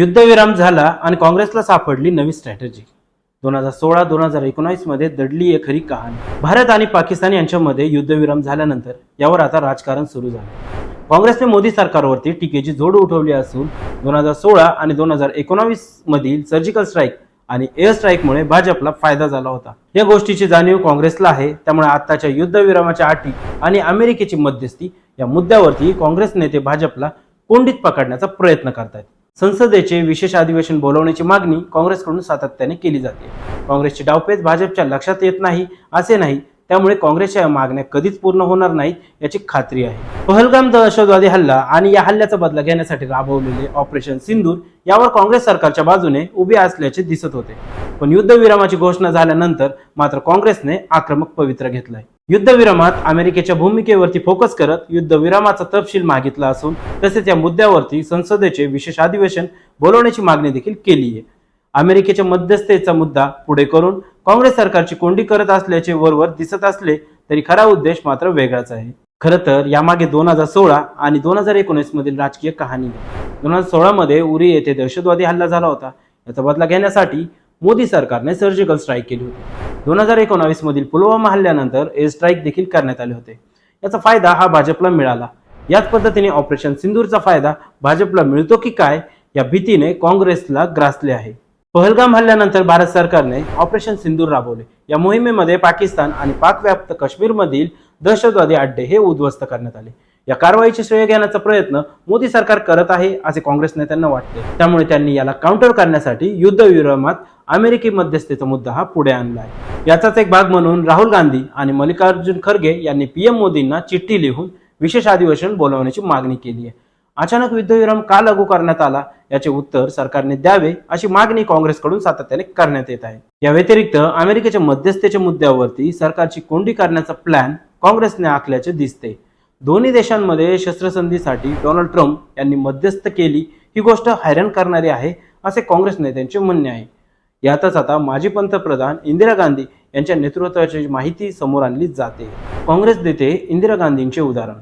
युद्धविराम झाला आणि काँग्रेसला सापडली नवी स्ट्रॅटेजी दोन हजार सोळा दोन हजार एकोणावीसमध्ये दडली एक खरी कहाणी. भारत आणि पाकिस्तान यांच्यामध्ये युद्धविराम झाल्यानंतर यावर आता राजकारण सुरू झालं. काँग्रेसने मोदी सरकारवरती टीकेची जोड उठवली असून दोन हजार सोळा आणि दोन हजार एकोणावीस मधील सर्जिकल स्ट्राईक आणि एअर स्ट्राईकमुळे भाजपला फायदा झाला होता. या गोष्टीची जाणीव काँग्रेसला आहे त्यामुळे आताच्या युद्धविरामाच्या अटी आणि अमेरिकेची मध्यस्थी या मुद्द्यावरती काँग्रेस नेते भाजपला कोंडीत पकडण्याचा प्रयत्न करतायत. संसदेचे विशेष अधिवेशन बोलवण्याची मागणी काँग्रेसकडून सातत्याने केली जाते. काँग्रेसची डावपेच भाजपच्या लक्षात येत नाही असे नाही त्यामुळे काँग्रेसच्या या मागण्या कधीच पूर्ण होणार नाहीत याची खात्री आहे. पहलगाम दहशतवादी हल्ला आणि या हल्ल्याचा बदला घेण्यासाठी राबवलेले ऑपरेशन सिंदूर यावर काँग्रेस सरकारच्या बाजूने उभे असल्याचे दिसत होते. पण युद्धविरामाची घोषणा झाल्यानंतर मात्र काँग्रेसने आक्रमक पवित्र घेतलाय. युद्धविरामात अमेरिकेच्या भूमिकेवरती फोकस करत युद्धविरामाचा तपशील मागितला असून तसेच या मुद्द्यावरती संसदेचे विशेष अधिवेशन बोलवण्याची मागणी देखील केली आहे. अमेरिकेच्या मध्यस्थेचा मुद्दा पुढे करून काँग्रेस सरकारची कोंडी करत असल्याचे वरवर दिसत असले तरी खरा उद्देश मात्र वेगळाच आहे. खरं तर यामागे दोन हजार सोळा आणि दोन हजार एकोणीस मधील राजकीय कहाणी दोन हजार सोळा मध्ये उरी येथे दहशतवादी हल्ला झाला होता. याचा बदला घेण्यासाठी मोदी सरकारने सर्जिकल स्ट्राईक केली होती. दोन हजार एकोणावीस मधील पुलवामा हल्ल्यानंतर एअर स्ट्राईक देखील करण्यात आले होते. याचा फायदा हा भाजपला मिळाला. याच पद्धतीने ऑपरेशन सिंदूरचा फायदा भाजपला मिळतो की काय या भीतीने काँग्रेसला ग्रासले आहे. पहलगाम हल्ल्यानंतर भारत सरकारने ऑपरेशन सिंदूर राबवले. या मोहिमेमध्ये पाकिस्तान आणि पाकव्याप्त काश्मीरमधील दहशतवादी अड्डे हे उद्ध्वस्त करण्यात आले. या कारवाईचे श्रेय घेण्याचा प्रयत्न मोदी सरकार करत आहे असे काँग्रेस नेत्यांना वाटते. त्यामुळे त्यांनी याला काउंटर करण्यासाठी युद्धविरामात अमेरिकी मध्यस्थीचा मुद्दा हा पुढे आणला आहे याचाच एक भाग म्हणून राहुल गांधी आणि मल्लिकार्जुन खरगे यांनी पीएम मोदींना चिठ्ठी लिहून विशेष अधिवेशन बोलावण्याची मागणी केली आहे. अचानक युद्धविराम का लागू करण्यात आला याचे उत्तर सरकारने द्यावे अशी मागणी काँग्रेसकडून सातत्याने करण्यात येत आहे. या व्यतिरिक्त अमेरिकेच्या मध्यस्थेच्या मुद्द्यावरती सरकारची कोंडी करण्याचा प्लॅन काँग्रेसने आखल्याचे दिसते. दोन्ही देशांमध्ये शस्त्रसंधीसाठी डोनाल्ड ट्रम्प यांनी मध्यस्थ केली. ही गोष्ट हैराण करणारी आहे असे काँग्रेस नेत्यांचे म्हणणे आहे. यातच आता माजी पंतप्रधान इंदिरा गांधी यांच्या नेतृत्वाची माहिती समोर आणली जाते. काँग्रेस देते इंदिरा गांधींचे उदाहरण.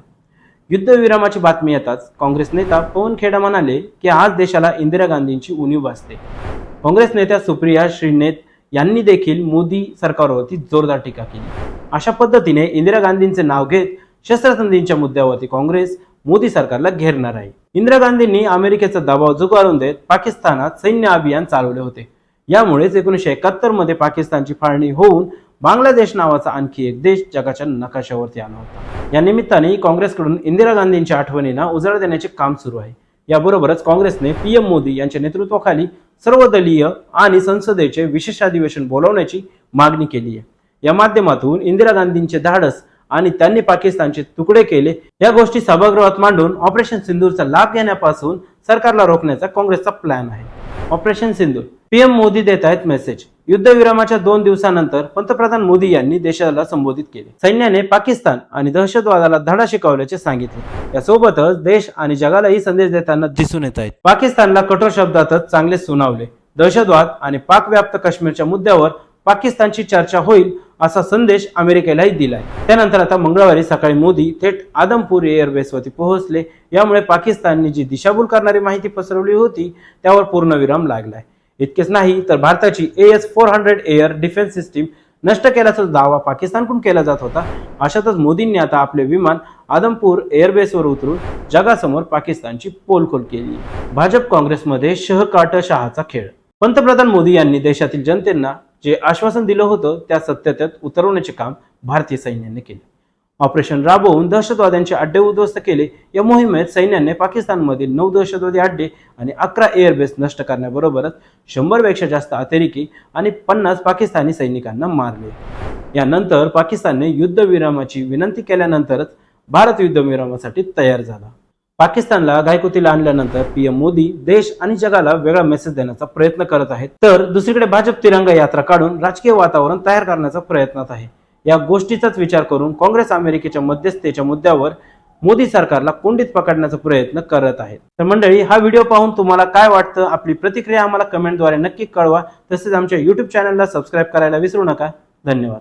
युद्धविरामाची बातमी येताच काँग्रेस नेता पवन खेडा म्हणाले की आज देशाला इंदिरा गांधींची उणीव भासते. काँग्रेस नेत्या सुप्रिया श्रीनेत यांनी देखील मोदी सरकारवरती जोरदार टीका केली. अशा पद्धतीने इंदिरा गांधींचे नाव घेत शस्त्रसंधींच्या मुद्द्यावरती काँग्रेस मोदी सरकारला घेरणार आहे. इंदिरा गांधींनी अमेरिकेचा दबाव झुगारून देत पाकिस्तानात सैन्य अभियान चालवले होते. यामुळेच एकोणीसशे एकाहत्तरमध्ये पाकिस्तानची फाळणी होऊन बांगलादेश नावाचा आणखी एक देश जगाच्या नकाशावरती आला होता. या निमित्ताने काँग्रेसकडून इंदिरा गांधींच्या आठवणींना उजाळा देण्याचे काम सुरू आहे. याबरोबरच काँग्रेसने पीएम मोदी यांच्या नेतृत्वाखाली सर्वदलीय आणि संसदेचे विशेष अधिवेशन बोलावण्याची मागणी केली आहे. या माध्यमातून इंदिरा गांधींचे धाडस आणि त्यांनी पाकिस्तानचे तुकडे केले. या गोष्टी सभागृहात मांडून ऑपरेशन सिंधूरचा लाभ घेण्यापासून सरकारला रोखण्याचा काँग्रेसचा प्लॅन आहे. ऑपरेशन सिंधूर पीएम मोदी देत आहेत मेसेज युद्धविरामाच्या दोन दिवसानंतर पंतप्रधान मोदी यांनी देशाला संबोधित केले. सैन्याने पाकिस्तान आणि दहशतवादाला धडा शिकवल्याचे सांगितले. यासोबतच देश आणि जगालाही संदेश देताना दिसून येत आहेत. पाकिस्तानला कठोर शब्दातच चांगले सुनावले. दहशतवाद आणि पाकव्याप्त काश्मीरच्या मुद्द्यावर पाकिस्तानची चर्चा होईल असा संदेश अमेरिकेलाही दिलाय. त्यानंतर आता मंगळवारी सकाळी मोदी थेट आदमपूर एअरबेसवरती पोहोचले. यामुळे पाकिस्तानने जी दिशाभूल करणारी माहिती पसरवली होती त्यावर पूर्णविराम लागलाय. इतकेच नाही तर भारताची A S four hundred air defence system नष्ट केल्याचा दावा पाकिस्तानकडून केला जात होता. अशातच मोदींनी आता आपले विमान आदमपूर एअरबेसवर उतरून जगासमोर पाकिस्तानची पोलखोल केली. भाजप काँग्रेसमध्ये शहकाट शहाचा खेळ. पंतप्रधान मोदी यांनी देशातील जनतेना जे आश्वासन दिलं होतं त्या सत्यतेत उतरवण्याचे काम भारतीय सैन्याने केले. ऑपरेशन राबवून दहशतवाद्यांचे अड्डे उद्ध्वस्त केले. या मोहिमेत सैन्याने पाकिस्तानमधील नऊ दहशतवादी अड्डे आणि अकरा एअरबेस नष्ट करण्याबरोबरच शंभरपेक्षा जास्त अतिरेकी आणि पन्नास पाकिस्तानी सैनिकांना मारले. यानंतर पाकिस्तानने युद्धविरामाची विनंती केल्यानंतरच भारत युद्धविरामासाठी तयार झाला. पाकिस्तानला गायकुतीला आणल्यानंतर पीएम मोदी देश आणि जगाला वेगळा मेसेज देण्याचा प्रयत्न करत आहेत. तर दुसरीकडे भाजप तिरंगा यात्रा काढून राजकीय वातावरण तयार करण्याचा प्रयत्नात आहे. या गोष्टीचाच विचार करून काँग्रेस अमेरिकेच्या मध्यस्थेच्या मुद्द्यावर मोदी सरकारला कोंडीत पकडण्याचा प्रयत्न करत आहेत. तर मंडळी हा व्हिडिओ पाहून तुम्हाला काय वाटतं? आपली प्रतिक्रिया आम्हाला कमेंटद्वारे नक्की कळवा. तसेच आमच्या युट्यूब चॅनलला सबस्क्राईब करायला विसरू नका. धन्यवाद.